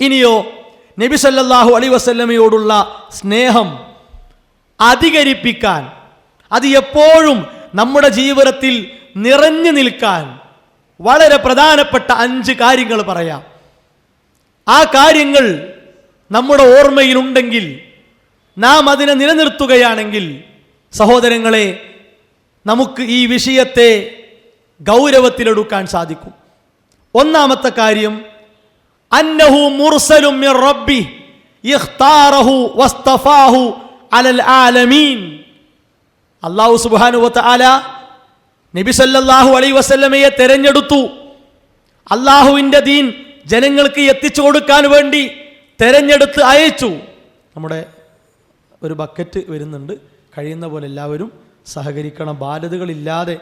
ഇനിയോ നബി സല്ലല്ലാഹു അലൈ വസല്ലമയോടുള്ള സ്നേഹം അധികരിപ്പിക്കാൻ അത് എപ്പോഴും നമ്മുടെ ജീവിതത്തിൽ നിറഞ്ഞു നിൽക്കാൻ വളരെ പ്രധാനപ്പെട്ട അഞ്ച് കാര്യങ്ങൾ പറയാം. ആ കാര്യങ്ങൾ നമ്മുടെ ഓർമ്മയിലുണ്ടെങ്കിൽ നാം അതിനെ നിലനിർത്തുകയാണെങ്കിൽ സഹോദരങ്ങളെ നമുക്ക് ഈ വിഷയത്തെ ഗൗരവത്തിലെടുക്കാൻ സാധിക്കും. ഒന്നാമത്തെ കാര്യം അന്നഹു മുർസലും മിർ റബ്ബി ഇഖ്താറഹു വസ്തഫാഹു അലൽ ആലമീൻ. അല്ലാഹു സുബ്ഹാനഹു വതആല നബി സല്ലല്ലാഹു അലൈഹി വസല്ലമയെ തെരഞ്ഞെടുത്തു. അള്ളാഹുവിന്റെ ദീൻ ജനങ്ങൾക്ക് എത്തിച്ചു കൊടുക്കാൻ വേണ്ടി തെരഞ്ഞെടുത്ത് അയച്ചു. നമ്മുടെ ഒരു ബക്കറ്റ് വരുന്നുണ്ട്. കഴിയുന്ന പോലെ എല്ലാവരും സഹകരിക്കണം. ബാധ്യതകളില്ലാതെ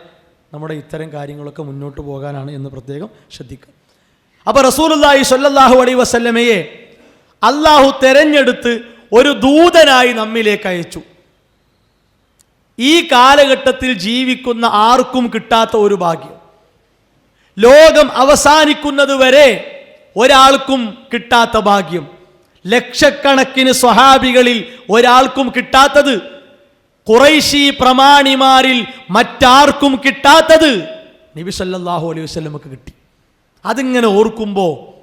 നമ്മുടെ ഇത്തരം കാര്യങ്ങളൊക്കെ മുന്നോട്ട് പോകാനാണ് എന്ന് പ്രത്യേകം ശ്രദ്ധിക്കുക. അപ്പോൾ റസൂലുള്ളാഹി സ്വല്ലല്ലാഹു അലൈ വസല്ലമയെ അള്ളാഹു തെരഞ്ഞെടുത്ത് ഒരു ദൂതനായി നമ്മിലേക്ക് അയച്ചു. ഈ കാലഘട്ടത്തിൽ ജീവിക്കുന്ന ആർക്കും കിട്ടാത്ത ഒരു ഭാഗ്യം. ലോകം അവസാനിക്കുന്നത് വരെ ഒരാൾക്കും കിട്ടാത്ത ഭാഗ്യം. ലക്ഷക്കണക്കിന് സ്വഹാബികളിൽ ഒരാൾക്കും കിട്ടാത്തത് കുറൈശി പ്രമാണിമാരിൽ മറ്റാർക്കും കിട്ടാത്തത് നബി സല്ലാഹു അലൈഹി വസല്ലമക്ക് കിട്ടി. അതിങ്ങനെ ഓർക്കുമ്പോൾ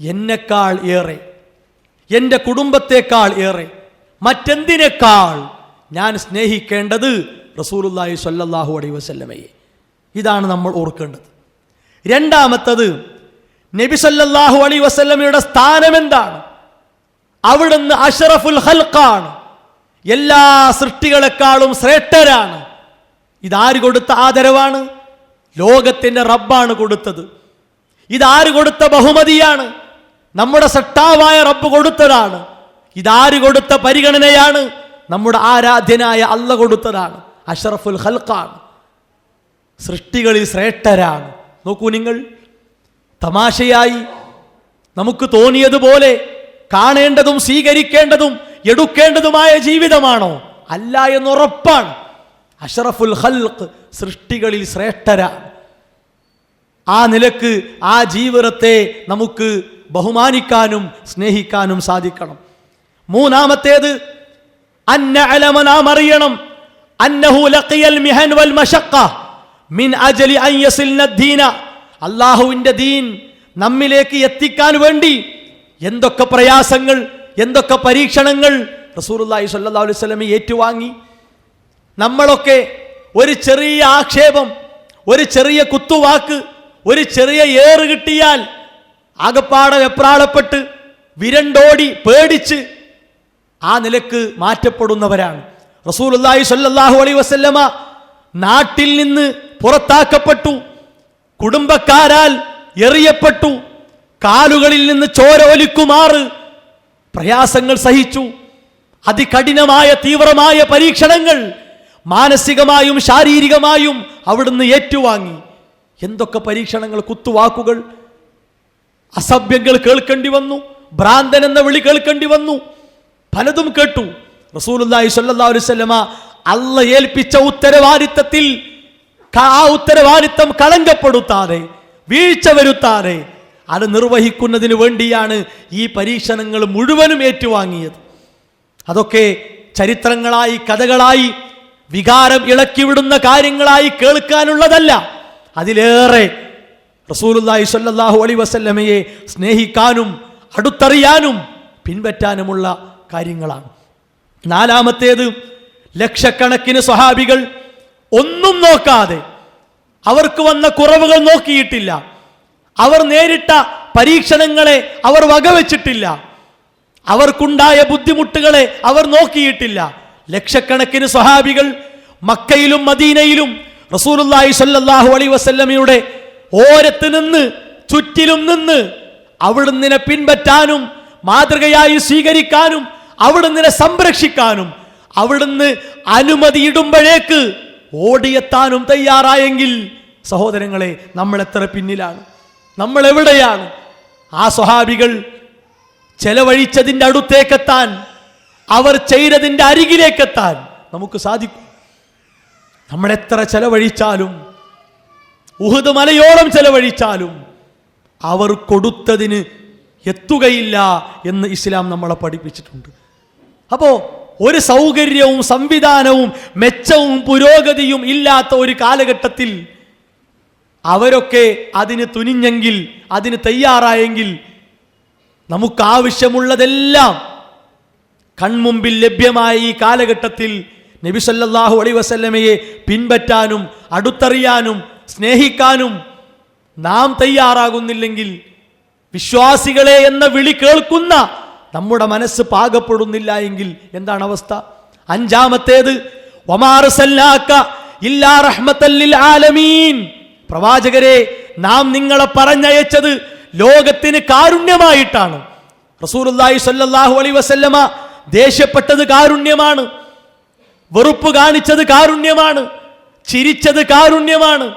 എന്നെക്കാൾ ഏറെ എന്റെ കുടുംബത്തെക്കാൾ ഏറെ മറ്റെന്തിനേക്കാൾ ഞാൻ സ്നേഹിക്കേണ്ടത് റസൂലുള്ളാഹി സ്വല്ലല്ലാഹു അലൈഹി വസല്ലമയെ. ഇതാണ് നമ്മൾ ഓർക്കേണ്ടത്. രണ്ടാമത്തത് നബി സല്ലല്ലാഹു അലൈ വസല്ലമയുടെ സ്ഥാനം എന്താണ് അവിടുന്ന് അഷറഫുൽ ഹൽക്കാണ് എല്ലാ സൃഷ്ടികളെക്കാളും ശ്രേഷ്ഠരാണ്. ഇതാര് കൊടുത്ത ആദരവാണ്? ലോകത്തിന്റെ റബ്ബാണ് കൊടുത്തത്. ഇതാര് കൊടുത്ത ബഹുമതിയാണ്? നമ്മുടെ സട്ടാവായ റബ്ബ് കൊടുത്തതാണ്. ഇതാര് കൊടുത്ത പരിഗണനയാണ്? നമ്മുടെ ആരാധ്യനായ അല്ല കൊടുത്തതാണ്. അഷറഫുൽ ഹൽക്കാണ് സൃഷ്ടികളിൽ ശ്രേഷ്ഠരാണ്. നോക്കൂ നിങ്ങൾ. തമാശയായി നമുക്ക് തോന്നിയതുപോലെ കാണേണ്ടതും സ്വീകരിക്കേണ്ടതും എടുക്കേണ്ടതുമായ ജീവിതമാണോ? അല്ല എന്നുറപ്പാണ് അഷറഫുൽ ഹൽക്ക് സൃഷ്ടികളിൽ ശ്രേഷ്ഠരാണ്. ആ നിലയ്ക്ക് ആ ജീവിതത്തെ നമുക്ക് ബഹുമാനിക്കാനും സ്നേഹിക്കാനും സാധിക്കണം. മൂന്നാമത്തേത് അള്ളാഹുവിന്റെ അന്നഹു ലഖിയൽ മിഹൻ വൽ മിൻ അജലി അൻ ദീൻ നമ്മിലേക്ക് എത്തിക്കാൻ വേണ്ടി എന്തൊക്കെ പ്രയാസങ്ങൾ എന്തൊക്കെ പരീക്ഷണങ്ങൾ റസൂലുള്ളാഹി സല്ലാ അലൈഹി ഏറ്റുവാങ്ങി. നമ്മളൊക്കെ ഒരു ചെറിയ ആക്ഷേപം ഒരു ചെറിയ കുത്തുവാക്ക് ഒരു ചെറിയ ഏറ് കിട്ടിയാൽ ആകപ്പാടെ വെപ്രാളപ്പെട്ട് വിരണ്ടോടി പേടിച്ച് ആ നിലയ്ക്ക് മാറ്റപ്പെടുന്നവരാണ്. റസൂലുള്ളാഹി സല്ലാഹു അലൈ വസല്ലമ നാട്ടിൽ നിന്ന് പുറത്താക്കപ്പെട്ടു കുടുംബക്കാരാൽ എറിയപ്പെട്ടു കാലുകളിൽ നിന്ന് ചോര ഒലിക്കുമാറ് പ്രയാസങ്ങൾ സഹിച്ചു. അതികഠിനമായ തീവ്രമായ പരീക്ഷണങ്ങൾ മാനസികമായും ശാരീരികമായും അവിടുന്ന് ഏറ്റുവാങ്ങി. എന്തൊക്കെ പരീക്ഷണങ്ങൾ കുത്തുവാക്കുകൾ അസഭ്യങ്ങൾ കേൾക്കേണ്ടി വന്നു ഭ്രാന്തൻ എന്ന വിളി കേൾക്കേണ്ടി വന്നു. പലതും കേട്ടു. അലൈഹി വസല്ലമ അല്ല ഏൽപ്പിച്ച ഉത്തരവാദിത്തത്തിൽ ആ ഉത്തരവാദിത്തം കളങ്കപ്പെടുത്താതെ വീഴ്ച വരുത്താതെ അത് നിർവഹിക്കുന്നതിന് വേണ്ടിയാണ് ഈ പരീക്ഷണങ്ങൾ മുഴുവനും ഏറ്റുവാങ്ങിയത്. അതൊക്കെ ചരിത്രങ്ങളായി കഥകളായി വികാരം ഇളക്കിവിടുന്ന കാര്യങ്ങളായി കേൾക്കാനുള്ളതല്ല. അതിലേറെ റസൂലുള്ളാഹി സ്വല്ലല്ലാഹു അലൈഹി വസല്ലമയെ സ്നേഹിക്കാനും അടുത്തറിയാനും പിൻപറ്റാനുമുള്ള കാര്യങ്ങളാണ്. നാലാമത്തേത് ലക്ഷക്കണക്കിന് സ്വഹാബികൾ ഒന്നും നോക്കാതെ അവർക്ക് വന്ന കുറവുകൾ നോക്കിയിട്ടില്ല. അവർ നേരിട്ട പരീക്ഷണങ്ങളെ അവർ വകവെച്ചിട്ടില്ല. അവർക്കുണ്ടായ ബുദ്ധിമുട്ടുകളെ അവർ നോക്കിയിട്ടില്ല. ലക്ഷക്കണക്കിന് സ്വഹാബികൾ മക്കയിലും മദീനയിലും റസൂലുള്ളാഹി സ്വല്ലല്ലാഹു അലൈഹി വസല്ലമയുടെ ഓരത്ത് നിന്ന് ചുറ്റിലും നിന്ന് അവിടുന്നിനെ പിൻപറ്റാനും മാതൃകയായി സ്വീകരിക്കാനും അവിടുന്നിനെ സംരക്ഷിക്കാനും അവിടുന്ന് അനുമതിയിടുമ്പോഴേക്ക് ഓടിയെത്താനും തയ്യാറായെങ്കിൽ സഹോദരങ്ങളെ നമ്മൾ എത്ര പിന്നിലാണ്? നമ്മൾ എവിടെയാണ്? ആ സ്വഹാബികൾ ചെലവഴിച്ചതിന്റെ അടുത്തേക്കെത്താൻ അവർ ചെയ്തതിന്റെ അരികിലേക്കെത്താൻ നമുക്ക് സാധിക്കും. നമ്മൾ എത്ര ചെലവഴിച്ചാലും ഉഹുദ് മലയോളം ചെലവഴിച്ചാലും അവർ കൊടുത്തതിന് എത്തുകയില്ല എന്ന് ഇസ്ലാം നമ്മളെ പഠിപ്പിച്ചിട്ടുണ്ട്. അപ്പോൾ ഒരു സൗകര്യവും സംവിധാനവും മെച്ചവും പുരോഗതിയും ഇല്ലാത്ത ഒരു കാലഘട്ടത്തിൽ അവരൊക്കെ അതിന് തുനിഞ്ഞെങ്കിൽ അതിന് തയ്യാറായെങ്കിൽ നമുക്കാവശ്യമുള്ളതെല്ലാം കൺമുമ്പിൽ ലഭ്യമായ ഈ കാലഘട്ടത്തിൽ നബി സല്ലല്ലാഹു അലൈഹി വസല്ലമയെ പിൻപറ്റാനും അടുത്തറിയാനും സ്നേഹിക്കാനും നാം തയ്യാറാകുന്നില്ലെങ്കിൽ വിശ്വാസികളെ എന്ന വിളി കേൾക്കുന്ന നമ്മുടെ മനസ്സ് പാകപ്പെടുന്നില്ല എങ്കിൽ എന്താണ് അവസ്ഥ? അഞ്ചാമത്തേത് ആലമീൻ. പ്രവാചകരെ നാം നിങ്ങളെ പറഞ്ഞയച്ചത് ലോകത്തിന് കാരുണ്യമായിട്ടാണ്. റസൂലുള്ളാഹി സല്ലാഹു അലൈ വസല്ലമ ദേഷ്യപ്പെട്ടത് കാരുണ്യമാണ്. വെറുപ്പ് കാണിച്ചത് കാരുണ്യമാണ് ചിരിച്ചത് കാരുണ്യമാണ്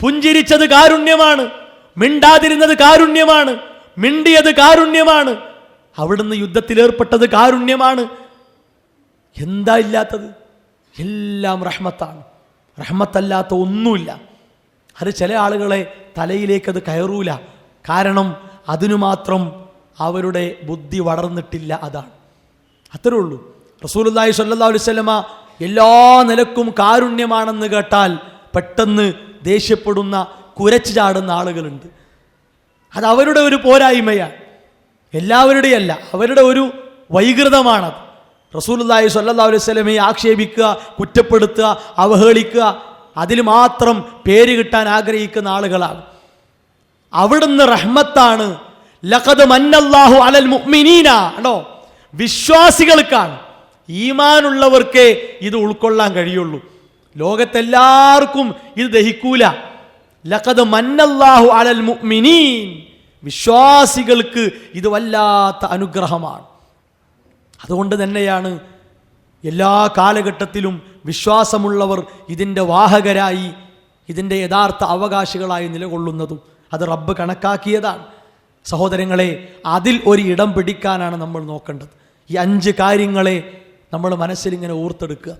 പുഞ്ചിരിച്ചത് കാരുണ്യമാണ് മിണ്ടാതിരുന്നത് കാരുണ്യമാണ് മിണ്ടിയത് കാരുണ്യമാണ് അവിടുന്ന് യുദ്ധത്തിൽ ഏർപ്പെട്ടത് കാരുണ്യമാണ്. എന്താ ഇല്ലാത്തത്? എല്ലാം റഹ്മത്താണ്. റഹ്മത്തല്ലാത്ത ഒന്നുമില്ല. അത് ചില ആളുകളെ തലയിലേക്ക് അത് കയറൂല. കാരണം അതിനു മാത്രം അവരുടെ ബുദ്ധി വളർന്നിട്ടില്ല അതാണ്. അത്രേ ഉള്ളൂ. റസൂലുല്ലാഹി അലൈഹി വസല്ലമ എല്ലാ നിലക്കും കാരുണ്യമാണെന്ന് കേട്ടാൽ പെട്ടെന്ന് ദേഷ്യപ്പെടുന്ന കുരച്ചു ചാടുന്ന ആളുകളുണ്ട്. അത് അവരുടെ ഒരു പോരായ്മയാണ്. എല്ലാവരുടെയും അല്ല അവരുടെ ഒരു വൈകൃതമാണത് റസൂലുല്ലാഹി സ്വല്ലല്ലാഹു അലൈഹി വസല്ലമയെ ആക്ഷേപിക്കുക കുറ്റപ്പെടുത്തുക അവഹേളിക്കുക അതിൽ മാത്രം പേര് കിട്ടാൻ ആഗ്രഹിക്കുന്ന ആളുകളാണ്. അവിടുന്ന് റഹ്മത്താണ്. ലഖദ് മന്നല്ലാഹു അലൽ മുഅ്മിനീന. ആണോ വിശ്വാസികൾക്കാണ്. ഈമാനുള്ളവർക്കേ ഇത് ഉൾക്കൊള്ളാൻ കഴിയുള്ളൂ. ലോകത്തെല്ലാവർക്കും ഇത് ദഹിക്കൂല. ലഖദ് മന്നല്ലാഹു അലൽ മുഅ്മിനീൻ. വിശ്വാസികൾക്ക് ഇത് വല്ലാത്ത അനുഗ്രഹമാണ്. അതുകൊണ്ട് തന്നെയാണ് എല്ലാ കാലഘട്ടത്തിലും വിശ്വാസമുള്ളവർ ഇതിന്റെ വാഹകരായി ഇതിന്റെ യഥാർത്ഥ അവകാശികളായി നിലകൊള്ളുന്നതും അത് റബ്ബ് കണക്കാക്കിയതാണ്. സഹോദരങ്ങളെ അതിൽ ഒരു ഇടം പിടിക്കാനാണ് നമ്മൾ നോക്കേണ്ടത്. ഈ അഞ്ച് കാര്യങ്ങളെ നമ്മൾ മനസ്സിൽ ഇങ്ങനെ ഓർത്തെടുക്കുക.